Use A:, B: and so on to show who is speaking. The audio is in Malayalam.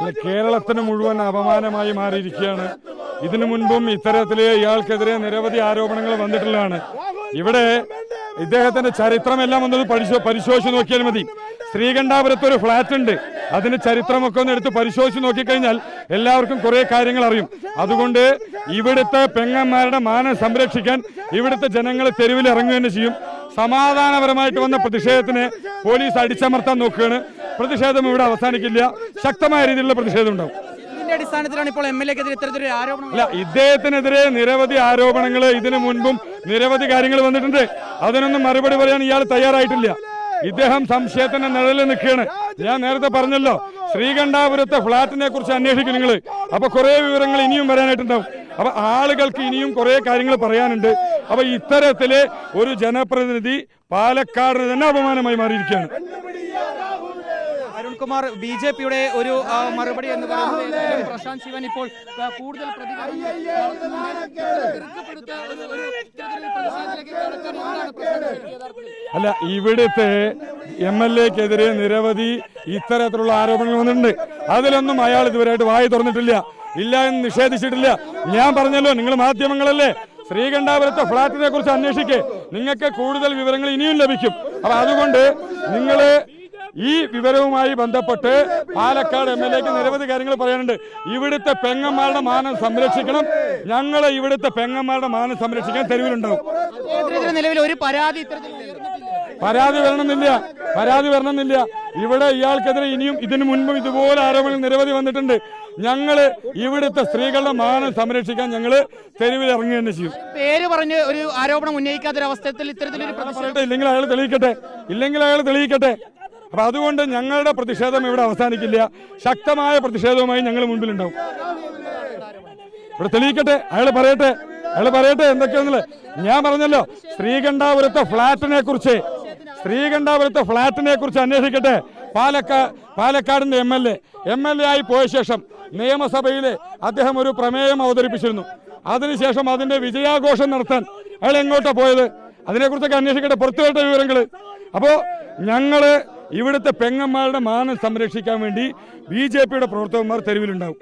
A: കേരളത്തിന് മുഴുവൻ അപമാനമായി മാറിയിരിക്കുകയാണ്. ഇതിനു മുൻപും ഇത്തരത്തിലെ ഇയാൾക്കെതിരെ നിരവധി ആരോപണങ്ങൾ വന്നിട്ടുള്ളതാണ്. ഇവിടെ ഇദ്ദേഹത്തിന്റെ ചരിത്രമെല്ലാം ഒന്നത് പരിശോ പരിശോധിച്ച് നോക്കിയാൽ മതി. ശ്രീകണ്ഠാപുരത്ത് ഒരു ഫ്ളാറ്റ് ഉണ്ട്. അതിന് ചരിത്രമൊക്കെ ഒന്ന് എടുത്ത് പരിശോധിച്ച് നോക്കിക്കഴിഞ്ഞാൽ എല്ലാവർക്കും കുറെ കാര്യങ്ങൾ അറിയും. അതുകൊണ്ട് ഇവിടുത്തെ പെങ്ങന്മാരുടെ മാനം സംരക്ഷിക്കാൻ ഇവിടുത്തെ ജനങ്ങൾ തെരുവിൽ ഇറങ്ങുക തന്നെ ചെയ്യും. സമാധാനപരമായിട്ട് വന്ന പ്രതിഷേധത്തിന് പോലീസ് അടിച്ചമർത്താൻ നോക്കുകയാണ്. പ്രതിഷേധം ഇവിടെ അവസാനിക്കില്ല. ശക്തമായ രീതിയിലുള്ള പ്രതിഷേധം ഉണ്ടാവും.
B: ഇതിന്റെ അടിസ്ഥാനത്തിലാണ് ഇപ്പോൾ എം എൽ എക്കെതിരെ ഇത്തരത്തിലൊരു ആരോപണം
A: അല്ല ഇദ്ദേഹത്തിനെതിരെ നിരവധി ആരോപണങ്ങൾ ഇതിനു മുൻപും നിരവധി കാര്യങ്ങൾ വന്നിട്ടുണ്ട്. അതിനൊന്നും മറുപടി പറയാൻ ഇയാൾ തയ്യാറായിട്ടില്ല. ഇദ്ദേഹം സംശയത്തിന്റെ നിഴലിൽ നിൽക്കുകയാണ്. ഞാൻ നേരത്തെ പറഞ്ഞല്ലോ ശ്രീകണ്ഠാപുരത്തെ ഫ്ളാറ്റിനെ കുറിച്ച് അന്വേഷിക്കും നിങ്ങൾ. അപ്പൊ കുറെ വിവരങ്ങൾ ഇനിയും വരാനായിട്ടുണ്ടാവും. അപ്പൊ ആളുകൾക്ക് ഇനിയും കുറെ കാര്യങ്ങൾ പറയാനുണ്ട്. അപ്പൊ ഇത്തരത്തിൽ ഒരു ജനപ്രതിനിധി പാലക്കാടിന് തന്നെ അപമാനമായി മാറിയിരിക്കുകയാണ്.
B: അരുൺകുമാർ ബി ജെ പിയുടെ ഒരു മറുപടി എന്ന് പറയുന്നത് പ്രശാന്ത് ശിവൻ ഇപ്പോൾ കൂടുതൽ?
A: അല്ല ഇവിടുത്തെ എം എൽ എക്കെതിരെ നിരവധി ഇത്തരത്തിലുള്ള ആരോപണങ്ങൾ വന്നിട്ടുണ്ട്. അതിലൊന്നും അയാൾ ഇതുവരെയായിട്ട് വായി തുറന്നിട്ടില്ല. ഇല്ല എന്ന് നിഷേധിച്ചിട്ടില്ല. ഞാൻ പറഞ്ഞല്ലോ നിങ്ങൾ മാധ്യമങ്ങളല്ലേ. ശ്രീകണ്ഠാപുരത്തെ ഫ്ളാറ്റിനെ കുറിച്ച് അന്വേഷിക്കേ. നിങ്ങൾക്ക് കൂടുതൽ വിവരങ്ങൾ ഇനിയും ലഭിക്കും. അപ്പൊ അതുകൊണ്ട് നിങ്ങൾ ഈ വിവരവുമായി ബന്ധപ്പെട്ട് പാലക്കാട് എം എൽ എക്ക് നിരവധി കാര്യങ്ങൾ പറയാനുണ്ട്. ഇവിടുത്തെ പെങ്ങന്മാരുടെ മാനം സംരക്ഷിക്കണം. ഞങ്ങളെ ഇവിടുത്തെ പെങ്ങന്മാരുടെ മാനം സംരക്ഷിക്കാൻ തെരുവിലുണ്ടാവും
B: നിലവിൽ ഒരു പരാതി
A: പരാതി വരണമെന്നില്ല. പരാതി വരണമെന്നില്ല. ഇവിടെ ഇയാൾക്കെതിരെ ഇനിയും ഇതിനു മുൻപും ഇതുപോലെ ആരോപണങ്ങൾ നിരവധി വന്നിട്ടുണ്ട്. ഞങ്ങൾ ഇവിടുത്തെ സ്ത്രീകളുടെ മാനം സംരക്ഷിക്കാൻ ഞങ്ങൾ തെരുവിൽ ഇറങ്ങുക തന്നെ ചെയ്യും.
B: പേര് പറഞ്ഞ് ഒരു ആരോപണം ഉന്നയിക്കാത്തൊരവസ്ഥയിൽ ഇത്തരത്തിലൊരു
A: ഇല്ലെങ്കിൽ അയാൾ തെളിയിക്കട്ടെ. ഇല്ലെങ്കിൽ അയാൾ തെളിയിക്കട്ടെ. അപ്പൊ അതുകൊണ്ട് ഞങ്ങളുടെ പ്രതിഷേധം ഇവിടെ അവസാനിക്കില്ല. ശക്തമായ പ്രതിഷേധവുമായി ഞങ്ങൾ മുൻപിലുണ്ടാവും. ഇവിടെ തെളിയിക്കട്ടെ. അയാൾ പറയട്ടെ. അയാൾ പറയട്ടെ. എന്തൊക്കെയാണെന്നില്ല ഞാൻ പറഞ്ഞല്ലോ ശ്രീകണ്ഠാപുരത്തെ ഫ്ളാറ്റിനെ കുറിച്ച് ശ്രീകണ്ഠാപുരത്തെ ഫ്ളാറ്റിനെ കുറിച്ച് അന്വേഷിക്കട്ടെ. പാലക്കാ പാലക്കാടിന്റെ M L A. M L A ആയി പോയ ശേഷം നിയമസഭയിൽ അദ്ദേഹം ഒരു പ്രമേയം അവതരിപ്പിച്ചിരുന്നു. അതിനുശേഷം അതിന്റെ വിജയാഘോഷം നടത്താൻ അയാൾ എങ്ങോട്ടാണ് പോയത്? അതിനെക്കുറിച്ചൊക്കെ അന്വേഷിക്കട്ടെ. പുറത്തുവിട്ട വിവരങ്ങൾ അപ്പോൾ ഞങ്ങൾ ഇവിടുത്തെ പെങ്ങന്മാരുടെ മാനം സംരക്ഷിക്കാൻ വേണ്ടി ബി ജെ പിയുടെ പ്രവർത്തകന്മാർ തെരുവിലുണ്ടാവും.